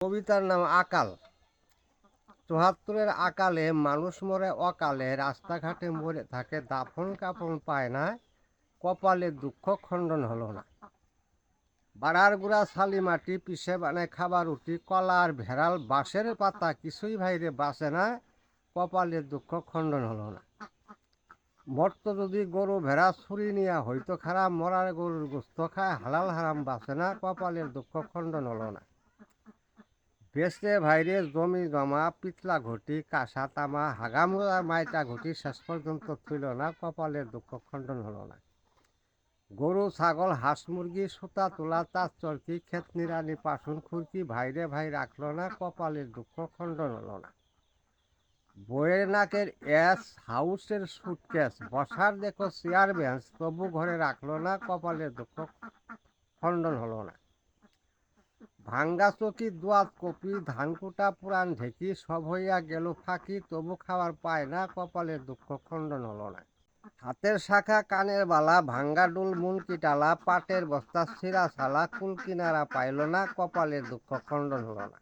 কবিতার নাম আকাল। চুহাত্তরের আকালে মানুষ মরে অকালে, রাস্তাঘাটে মরে থাকে, দাফন কাফন পায় না, কপালে দুঃখ খণ্ডন হলো না। বাড়ার গুড়া শালি মাটি পিসে বানায় খাবার উঠি কলা আর ভেড়াল, বাঁশের পাতা, কিছুই ভাইরে বাঁচে না, কপালে দুঃখ খণ্ডন হলো না। মর্ত যদি গরু ভেড়া ছুরি নিয়া হয়তো খারাপ, মরার গরুর গোস্ত খায়, হালাল হারাম বাঁচে না কপালের দুঃখ খণ্ডন হলো না। বেসে ভাইরে জমি জমা পিতলা ঘটি কাঁসা তামা হাগামুড়া মাইটা ঘটি শেষ পর্যন্ত থইল না কপালের দুঃখ খণ্ডন হলো না। গরু ছাগল, হাঁস মুরগি সুতা, তোলা তার চরকি ক্ষেত নিরানি পাশুন খুরকি ভাইরে ভাই রাখল না কপালের দুঃখ খণ্ডন হলো না। বইয়ের নাকের এস হাউসের সুটকেস বসার দেখো চেয়ার বেঞ্চ তবু ঘরে রাখল না কপালের দুঃখ খণ্ডন হলো না। ভাঙ্গা চকি দোয়াত কপি, ধানকুটা পুরাণ ঢেঁকি, সব হইয়া গেল ফাঁকি, তবু খাওয়ার পায় না কপালে দুঃখ খণ্ডন হলো না। হাতের শাখা, কানের বালা, ভাঙ্গা ডুল, মুনকি টালা পাটের বস্তা ছিঁড়া ছালা কুল কিনারা পাইল না কপালে দুঃখ খণ্ডন হলো না।